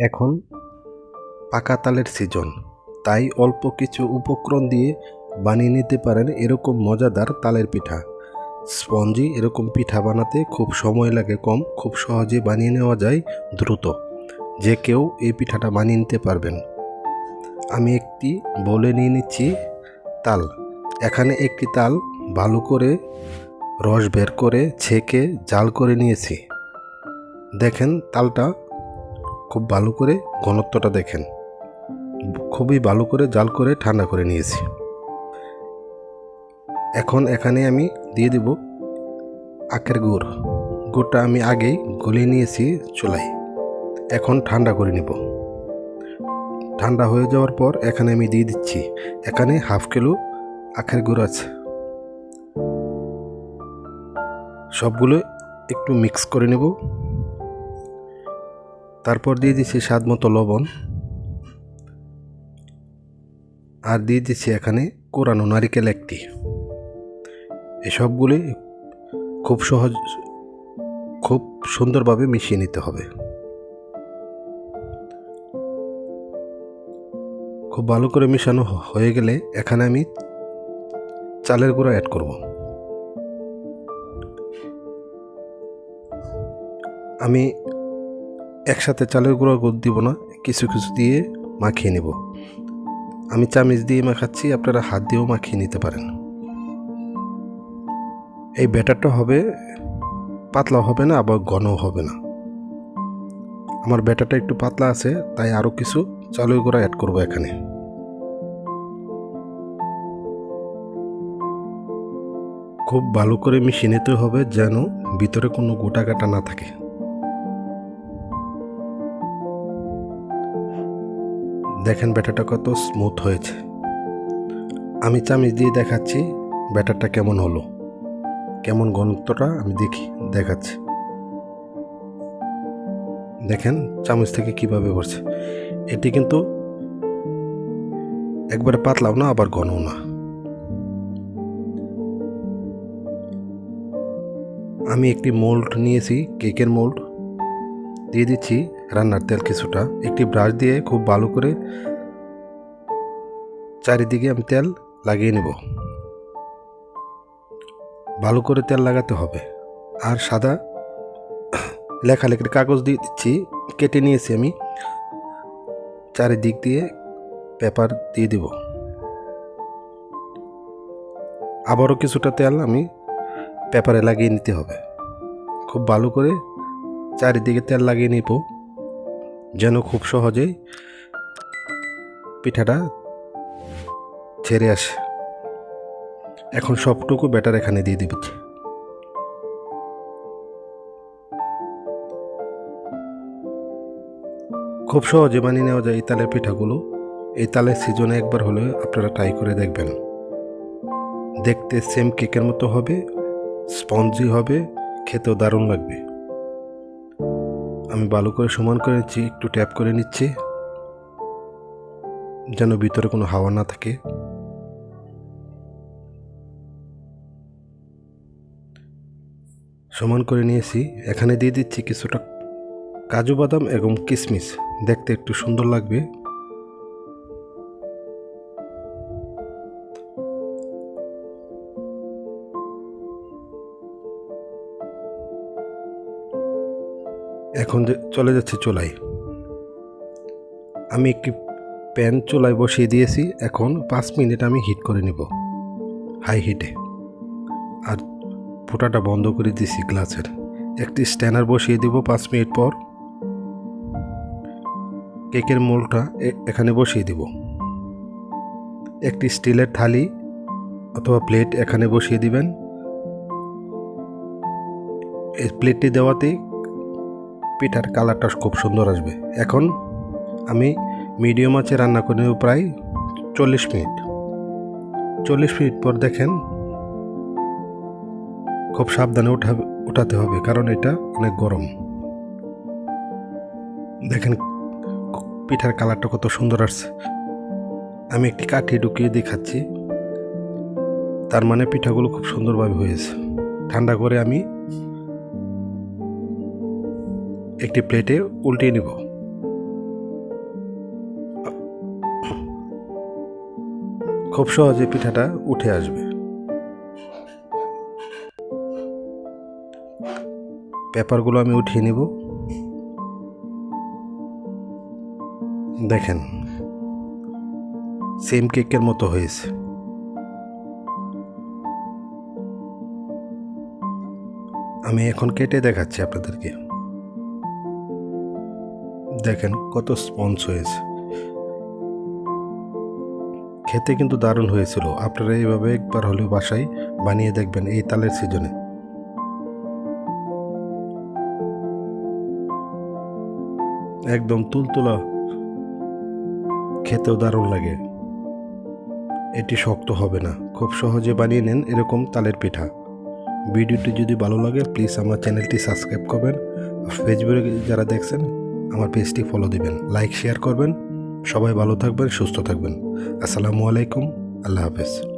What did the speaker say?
এখন পাকা তালের সিজন তাই অল্প কিছু উপকরণ দিয়ে বানিয়ে নিতে পারেন এরকম মজাদার তালের পিঠা। স্পঞ্জি এরকম পিঠা বানাতে খুব সময় লাগে কম, খুব সহজে বানিয়ে নেওয়া যায় দ্রুত। যে কেউ এই পিঠাটা বানিয়ে নিতে পারবেন। আমি একটি বলে নিয়ে নিচ্ছি তাল। এখানে একটি তাল ভালো করে রস বের করে ছেঁকে জাল করে নিয়েছি। দেখেন তালটা খুব ভালো করে ঘনত্বটা দেখেন। খুবই ভালো করে জাল করে ঠান্ডা করে নিয়েছি। এখন এখানে আমি দিয়ে দেব আখের গুড়। গুড়টা আমি আগেই গলিয়ে নিয়েছি চুলায়। এখন ঠান্ডা করে নেব। ঠান্ডা হয়ে যাওয়ার পর এখানে আমি দিয়ে দিচ্ছি। এখানে হাফ কিলো আখের গুড় আছে। সবগুলো একটু মিক্স করে নেব। তারপর দিয়ে দিচ্ছি স্বাদ মতো লবণ। আর দিয়ে দিচ্ছি এখানে কোরানো নারিকেল একটি। এসবগুলি খুব সহজ, খুব সুন্দরভাবে মিশিয়ে নিতে হবে। খুব ভালো করে মিশানো হয়ে গেলে এখানে আমি চালের গুঁড়ো অ্যাড করব। আমি একসাথে চালের গুঁড়ো গুড় দিব না, কিছু কিছু দিয়ে মাখিয়ে নেব। আমি চামিচ দিয়ে মাখাচ্ছি, আপনারা হাত দিয়েও মাখিয়ে নিতে পারেন। এই ব্যাটারটা হবে পাতলা হবে না, আবার ঘনও হবে না। আমার ব্যাটারটা একটু পাতলা আছে, তাই আরও কিছু চালের গুঁড়া অ্যাড করব এখানে। খুব ভালো করে মিশিয়ে নিতে হবে, যেন ভিতরে কোনো গোটা কাটা না থাকে। দেখেন ব্যাটারটা কত স্মুথ হয়েছে। আমি চামিচ দিয়ে দেখাচ্ছি ব্যাটারটা কেমন হলো। কেমন ঘনত্বটা আমি দেখি, দেখাচ্ছি। দেখেন চামচ থেকে কীভাবে করছে এটি কিন্তু একবারে পাতলাও না, আবার ঘনও না। আমি একটি মোল্ড নিয়েছি কেকের মোল্ড দিয়ে দিচ্ছি রান্নার তেল কিছুটা। একটি ব্রাশ দিয়ে খুব ভালো করে চারিদিকে আমি তেল লাগিয়ে নেব। ভালো করে তেল লাগাতে হবে। আর সাদা লেখালেখির কাগজ দিয়ে দিচ্ছি, কেটে নিয়েছি আমি। চারিদিক দিয়ে পেপার দিয়ে দেব। আবারও কিছুটা তেল আমি পেপারে লাগিয়ে নিতে হবে। খুব ভালো করে চারিদিকে তেল লাগিয়ে নিব, যেন খুব সহজেই পিঠাটা ছেড়ে আসে। এখন সবটুকু ব্যাটার এখানে দিয়ে দিচ্ছি খুব সহজে বানিয়ে নেওয়া যায় এই তালের পিঠাগুলো। এই তালের সিজনে একবার হলে আপনারা ট্রাই করে দেখবেন। দেখতে সেম কেকের মতো হবে স্পঞ্জি হবে, খেতেও দারুণ লাগবে। আমি ভালো করে সমান করে নিচ্ছি, একটু ট্যাপ করে নিচ্ছি। যেন ভিতরে কোনো হাওয়া না থাকে। সমান করে নিয়েছি। এখানে দিয়ে দিচ্ছি কিছুটা কাজু বাদাম এবং কিশমিশ দেখতে একটু সুন্দর লাগবে। এখন চলে যাচ্ছে চুলায়। আমি একটি প্যান চুলায় বসিয়ে দিয়েছি। এখন পাঁচ মিনিট আমি হিট করে নেব। হাই হিটে। আর ফুটাটা বন্ধ করে দিয়েছি গ্লাসের। একটি স্ট্যানার বসিয়ে দেব পাঁচ মিনিট পর। কেকের মোলটা এখানে বসিয়ে দেব। একটি স্টিলের থালি অথবা প্লেট এখানে বসিয়ে দিবেন। এই প্লেটটি দেওয়াতে পিঠার কালারটা খুব সুন্দর আসবে। এখন আমি মিডিয়াম আঁচে রান্না করে প্রায় চল্লিশ মিনিট। চল্লিশ মিনিট পর দেখেন খুব সাবধানে উঠা, উঠাতে হবে, কারণ এটা অনেক গরম। দেখেন, পিঠার কালারটা কত সুন্দর আসছে। আমি একটি কাঠি ঢুকিয়ে দেখাচ্ছি। তার মানে পিঠাগুলো খুব সুন্দরভাবে হয়েছে। ঠান্ডা করে আমি একটি প্লেটে উল্টিয়ে নিব। খুব সহজে পিঠাটা উঠে আসবে। পেপারগুলো আমি উঠিয়ে নিব। দেখেন সেম কেকের মতো হয়েছে। আমি এখন কেটে দেখাচ্ছি আপনাদেরকে। দেখেন কত স্পঞ্জ হয়েছে। খেতে কিন্তু দারুণ হয়েছিল। আপনারা এইভাবে একবার হলেও বাসায় বানিয়ে দেখবেন এই তালের সিজনে। একদম তুলতুলা। খেতেও দারুণ লাগে। এটি শক্ত হবে না। খুব সহজে বানিয়ে নেন এরকম তালের পিঠা। ভিডিওটি যদি ভালো লাগে প্লিজ আমার চ্যানেলটি সাবস্ক্রাইব করবেন। ফেসবুকে যারা দেখছেন, আমার পেজটি ফলো দিবেন। লাইক শেয়ার করবেন। সবাই ভালো থাকবেন, সুস্থ থাকবেন। আসসালামু আলাইকুম। আল্লাহ হাফেজ।